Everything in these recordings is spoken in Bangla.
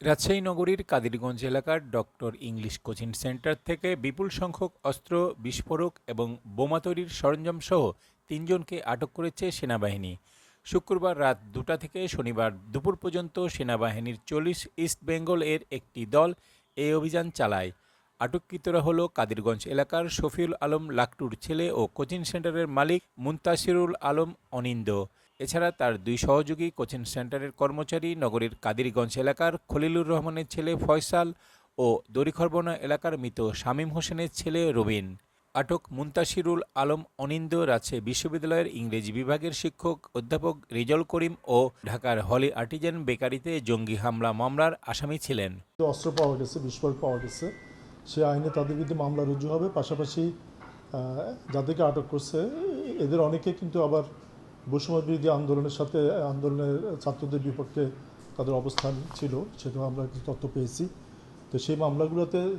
রাজশাহী নগরীর কাদিরগঞ্জ এলাকার ডক্টর ইংলিশ কোচিং সেন্টার থেকে বিপুল সংখ্যক অস্ত্র, বিস্ফোরক এবং বোমা তৈরির সরঞ্জাম সহ তিনজনকে আটক করেছে সেনাবাহিনী। শুক্রবার রাত দুটা থেকে শনিবার দুপুর পর্যন্ত সেনাবাহিনীর চল্লিশ ইস্ট বেঙ্গল এর একটি দল এই অভিযান চালায়। আটককৃতরা হল কাদিরগঞ্জ এলাকার শফিউল আলম লাকটুর ছেলে ও কোচিং সেন্টারের মালিক মুন্তাসিরুল আলম অনিন্দ। এছাড়া তার দুই সহযোগী কোচিং সেন্টারের কর্মচারী নগরীর কাদিরগঞ্জ এলাকার খলিলুর রহমানের ছেলে ফয়সাল ও দড়িখরবনা এলাকার মৃত শামীম হোসেনের ছেলে রবিন। আটক মুন্তাসিরুল আলম অনিন্দ রাজশাহী বিশ্ববিদ্যালয়ের ইংরেজি বিভাগের শিক্ষক, অধ্যাপক রিজল করিম ও ঢাকার হলি আর্টিজান বেকারিতে জঙ্গি হামলা মামলার আসামি ছিলেন। অস্ত্র পাওয়া গেছে, বিস্ফোরক পাওয়া গেছে, সে আইনে তাদের বিরুদ্ধে মামলা রুজু হবে। পাশাপাশি যাদেরকে আটক করছে, এদের অনেকে কিন্তু আবার বৈষম্য বিরোধী আন্দোলনের সাথে, আন্দোলনের ছাত্রদের বিপক্ষে তাদের অবস্থান ছিল সেটাও আমরা কিছু তথ্য পেয়েছি। তো সেই মামলাগুলোতে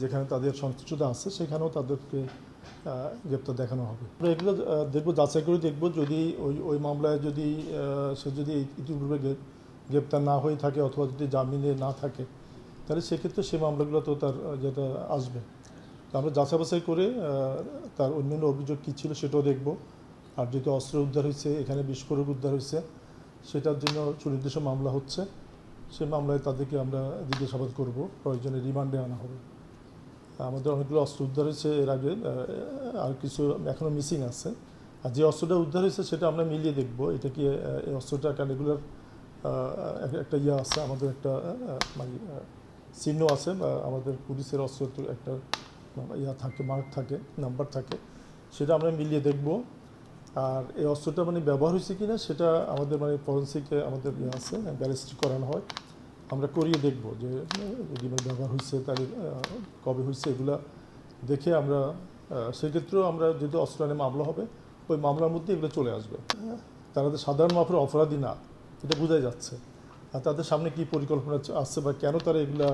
যেখানে তাদের সংশ্লিষ্টতা আছে, সেখানেও তাদেরকে গ্রেপ্তার দেখানো হবে। আমরা এগুলো দেখব, যাচাই করে দেখব, যদি ওই ওই মামলায় যদি সে যদি ইতিপূর্বে গ্রে- গ্রেপ্তার না হয়ে থাকে অথবা যদি জামিনে না থাকে, তাহলে সেক্ষেত্রে সেই মামলাগুলো তো তার, যেটা আসবে। তো আমরা যাচাই বাছাই করে তার অন্যান্য অভিযোগ কী ছিল সেটাও দেখব। আর যেহেতু অস্ত্র উদ্ধার হয়েছে, এখানে বিস্ফোরক উদ্ধার হয়েছে। সেটার জন্য সুনির্দিষ্ট মামলা হচ্ছে। সেই মামলায় তাদেরকে আমরা জিজ্ঞাসাবাদ করব, প্রয়োজনে রিমান্ডে আনা হবে। আমাদের অনেকগুলো অস্ত্র উদ্ধার হয়েছে, এর আগে আর কিছু এখনও মিসিং আছে। আর যে অস্ত্রটা উদ্ধার হয়েছে, সেটা আমরা মিলিয়ে দেখব। এটা কি এই অস্ত্রটা একটা রেগুলার একটা ইয়ে আছে, আমাদের একটা মানে চিহ্ন আছে আমাদের পুলিশের অস্ত্র একটা ইয়া থাকে মার্ক থাকে নাম্বার থাকে। সেটা আমরা মিলিয়ে দেখব। আর এই অস্ত্রটা মানে ব্যবহার হয়েছে কিনা সেটা আমাদের মানে ফরেন্সিকে আমাদের ইয়ে আছে ব্যালিস্টিক করানো হয়। আমরা করিয়ে দেখব যে, যদি ব্যবহার হয়েছে, তাহলে কবে হয়েছে এগুলা দেখে আমরা সেক্ষেত্রেও আমরা যেহেতু অস্ত্র আইনে মামলা হবে, ওই মামলার মধ্যে এগুলো চলে আসবে। তারা তো সাধারণ মাপের অপরাধী না, এটা বোঝাই যাচ্ছে। আর তাদের সামনে কি পরিকল্পনা আসছে বা কেন তারা এগুলা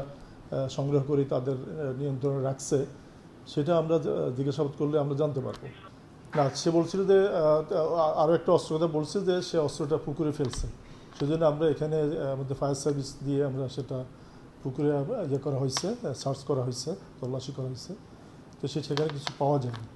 সংগ্রহ করে তাদের নিয়ন্ত্রণে রাখছে, সেটা আমরা জিজ্ঞাসাবাদ করলে আমরা জানতে পারব। না, সে বলছিল যে আরও একটা অস্ত্র কথা বলছে যে, সে অস্ত্রটা পুকুরে ফেলছে। সেজন্য আমরা এখানে আমাদের ফায়ার সার্ভিস দিয়ে আমরা সেটা পুকুরে ইয়ে করা হয়েছে সার্চ করা হয়েছে, তল্লাশি করা হয়েছে। তো সে সেখানে কিছু পাওয়া যায়নি।